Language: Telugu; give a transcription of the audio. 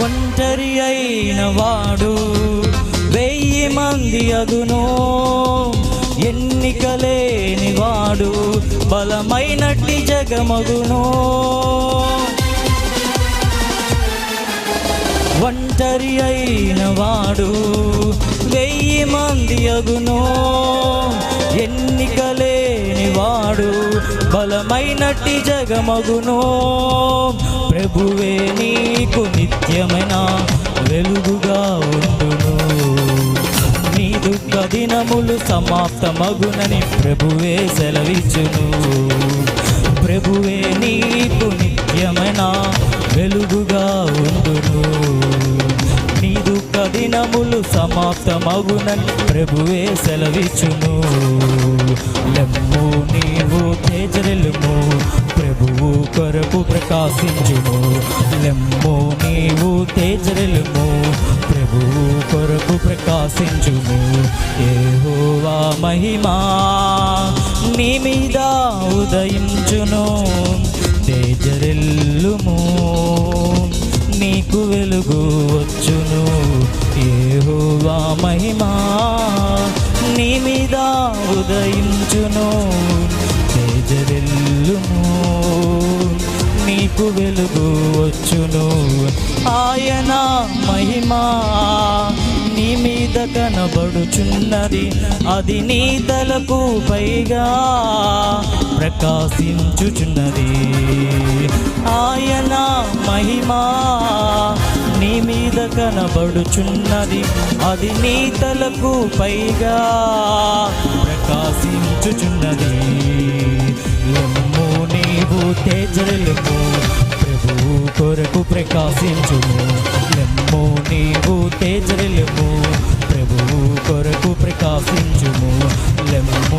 ఒంటరి అయిన వాడు వెయ్యి మంది అదును ఎన్నికలేని వాడు బలమైనట్టి జగమగును. ఒంటరి అయిన వాడు వెయ్యి మంది అగును ఎన్నికలేని వాడు బలమైనట్టి జగమగును. ప్రభువ దినములు సమాప్తమగునని ప్రభువే సెలవిచ్చును. ప్రభువే నీకు నిత్యమైన వెలుగుగా ఉండును. నీ దుఃఖ దినములు సమాప్తమగునని ప్రభువే సెలవిచ్చును. లెమ్ము నీవు తేజరెలుము ప్రభువు కొరకు ప్రకాశించును లెమ్ము నీవు తేజరెలుము కొరకు ప్రకాశించుము. ఏహోవా మహిమా నీ మీద ఉదయించును. తేజరెల్లుము నీకు వెలుగు వచ్చును. ఏహోవా మహిమా నీ మీద ఉదయించును. తేజరెల్లుము నీకు వెలుగు వచ్చును. ఆయన మహిమా కనబడుచున్నది. అది నీ తలకు పైగా ప్రకాశించుచున్నది. ఆయన మహిమా నీ మీద కనబడుచున్నది. అది నీ తలకు పైగా ప్రకాశించుచున్నది. లెమ్ము నీవు తేజలకు ప్రభు కొరకు ప్రకాశించుము. ప్రభువు కొరకు